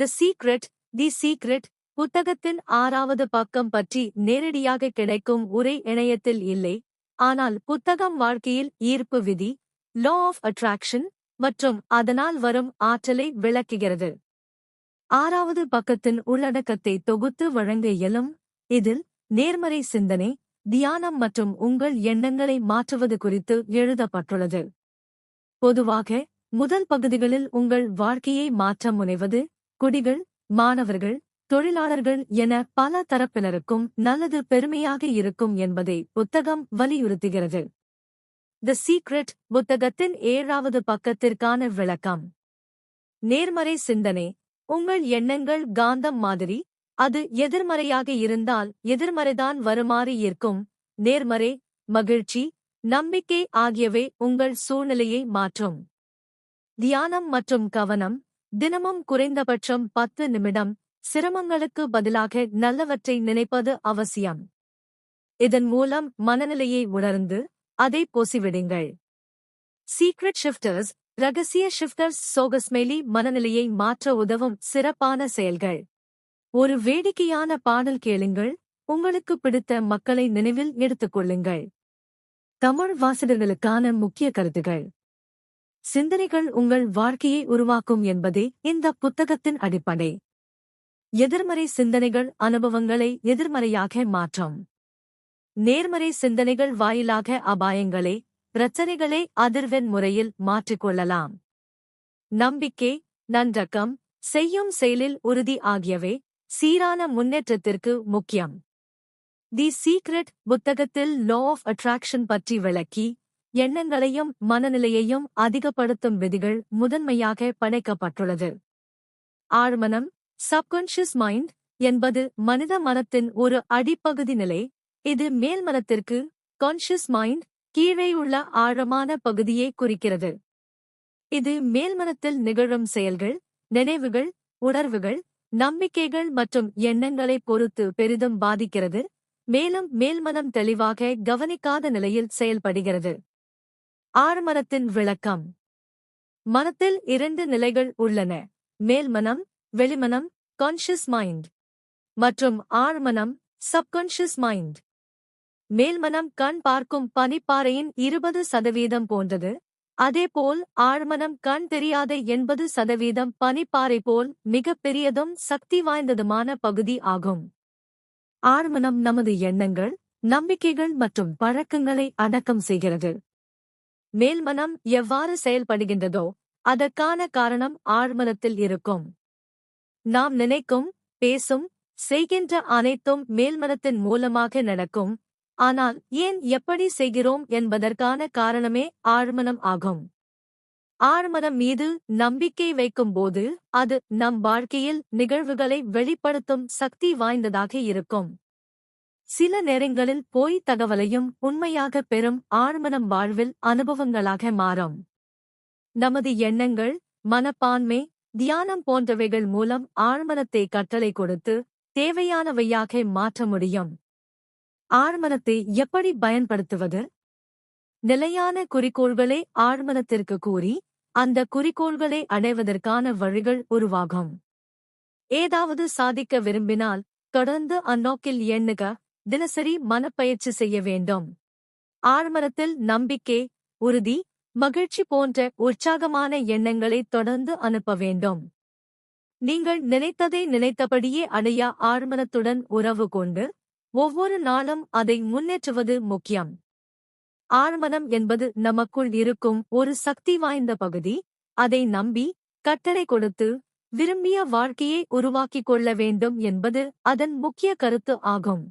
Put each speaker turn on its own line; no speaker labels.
தி secret தி secret புத்தகத்தின் ஆறாவது பக்கம் பற்றி நேரடியாக கிடைக்கும் உரை இணையத்தில் இல்லை. ஆனால் புத்தகம் வாழ்க்கையில் ஈர்ப்பு விதி லா ஆஃப் அட்ராக்ஷன் மற்றும் அதனால் வரும் ஆற்றலை விளக்குகிறது. ஆறாவது பக்கத்தின் உள்ளடக்கத்தை தொகுத்து வழங்க இயலும். இதில் நேர்மறை சிந்தனை தியானம் மற்றும் உங்கள் எண்ணங்களை மாற்றுவது குறித்து எழுதப்பட்டுள்ளது. பொதுவாக முதல் பகுதிகளில் உங்கள் வாழ்க்கையை மாற்ற முனைவது குடிகள் மாணவர்கள் தொழிலாளர்கள் என பல தரப்பினருக்கும் நல்லது பெருமையாக இருக்கும் என்பதை புத்தகம் வலியுறுத்துகிறது. தி சீக்ரெட் புத்தகத்தின் ஏழாவது பக்கத்திற்கான விளக்கம். நேர்மறை சிந்தனை. உங்கள் எண்ணங்கள் காந்தம் மாதிரி. அது எதிர்மறையாக இருந்தால் எதிர்மறைதான் வருமாறு இருக்கும் நேர்மறை மகிழ்ச்சி நம்பிக்கை ஆகியவை உங்கள் சூழ்நிலையை மாற்றும். தியானம் மற்றும் கவனம். தினமும் குறைந்தபட்சம் பத்து நிமிடம் சிரமங்களுக்கு பதிலாக நல்லவற்றை நினைப்பது அவசியம். இதன் மூலம் மனநிலையை உணர்ந்து அதை பொசிவிடுங்கள். சீக்ரெட் ஷிஃப்டர்ஸ் ரகசிய ஷிஃப்டர்ஸ் சோகஸ்மெலி மனநிலையை மாற்ற உதவும் சிறப்பான செயல்கள். ஒரு வேடிக்கையான பாடல் கேளுங்கள் உங்களுக்கு பிடித்த மக்களை நினைவில் எடுத்துக் கொள்ளுங்கள். தமிழ் வாசகர்களுக்கான முக்கிய கருத்துகள். சிந்தனைகள் உங்கள் வாழ்க்கையை உருவாக்கும் என்பதே இந்த புத்தகத்தின் அடிப்படை. எதிர்மறை சிந்தனைகள் அனுபவங்களை எதிர்மறையாக மாற்றும். நேர்மறை சிந்தனைகள் வாயிலாக அபாயங்களை பிரச்சனைகளை அதிர்வெண் முறையில் மாற்றிக்கொள்ளலாம். நம்பிக்கை நன்றக்கம் செய்யும் செயலில் உறுதி ஆகியவை சீரான முன்னேற்றத்திற்கு முக்கியம். தி சீக்ரெட் புத்தகத்தில் லா ஆஃப் அட்ராக்ஷன் பற்றி விளக்கி எண்ணங்களையும் மனநிலையையும் அதிகப்படுத்தும் விதிகள் முதன்மையாக படைக்கப்பட்டுள்ளது. ஆழ்மனம் சப்கான்ஷியஸ் மைண்ட் என்பது மனித மனத்தின் ஒரு அடிப்பகுதி நிலை. இது மேல்மனத்திற்கு கான்ஷியஸ் மைண்ட் கீழேயுள்ள ஆழமான பகுதியை குறிக்கிறது. இது மேல்மனத்தில் நிகழும் செயல்கள் நினைவுகள் உணர்வுகள் நம்பிக்கைகள் மற்றும் எண்ணங்களை பொறுத்து பெரிதும் பாதிக்கிறது. மேலும் மேல்மனம் தெளிவாக கவனிக்காத நிலையில் செயல்படுகிறது. ஆழ்மனத்தின் விளக்கம். மனத்தில் இரண்டு நிலைகள் உள்ளன. மேல்மனம் வெளிமனம் கான்ஷியஸ் மைண்ட் மற்றும் ஆழ்மனம் சப்கான்ஷியஸ் மைண்ட் மேல்மனம் கண் பார்க்கும் பனிப்பாறையின் இருபது சதவீதம் போன்றது. அதேபோல் ஆழ்மனம் கண் தெரியாத எண்பது சதவீதம் பனிப்பாறை போல் மிகப் பெரியதும் சக்தி வாய்ந்ததுமான பகுதி ஆகும். ஆழ்மனம் நமது எண்ணங்கள் நம்பிக்கைகள் மற்றும் பழக்கங்களை அடக்கம் செய்கிறது. மேல்மனம் எவ்வாறு செயல்படுகின்றதோ அதற்கான காரணம் ஆழ்மனத்தில் இருக்கும். நாம் நினைக்கும் பேசும் செய்கின்ற அனைத்தும் மேல்மனத்தின் மூலமாக நடக்கும். ஆனால் ஏன் எப்படி செய்கிறோம் என்பதற்கான காரணமே ஆழ்மனம் ஆகும். ஆழ்மனம் மீது நம்பிக்கை வைக்கும்போது அது நம் வாழ்க்கையில் நிகழ்வுகளை வெளிப்படுத்தும் சக்தி வாய்ந்ததாக இருக்கும். சில நேரங்களில் போய் தகவலையும் உண்மையாக பெறும் ஆழ்மனம் வாழ்வில் அனுபவங்களாக மாறும். நமது எண்ணங்கள் மனப்பான்மை தியானம் போன்றவைகள் மூலம் ஆழ்மனத்தை கட்டளை கொடுத்து தேவையானவையாக மாற்ற முடியும். ஆழ்மனத்தை எப்படி பயன்படுத்துவது? நிலையான குறிக்கோள்களை ஆழ்மனத்திற்கு கூறி அந்த குறிக்கோள்களை அடைவதற்கான வழிகள் உருவாகும். ஏதாவது சாதிக்க விரும்பினால் தொடர்ந்து அந்நோக்கில் எண்ணுக தினசரி மனப்பயிற்சி செய்ய வேண்டும். ஆழ்மரத்தில் நம்பிக்கை உறுதி மகிழ்ச்சி போன்ற உற்சாகமான எண்ணங்களை தொடர்ந்து அனுப்ப வேண்டும். நீங்கள் நினைத்ததை நினைத்தபடியே அடைய ஆழ்மனத்துடன் உறவு கொண்டு ஒவ்வொரு நாளும் அதை முன்னேற்றுவது முக்கியம். ஆழ்மனம் என்பது நமக்குள் இருக்கும் ஒரு சக்தி வாய்ந்த பகுதி. அதை நம்பி கட்டளை கொடுத்து விரும்பிய வாழ்க்கையை உருவாக்கிக் கொள்ள வேண்டும் என்பது அதன் முக்கிய கருத்து ஆகும்.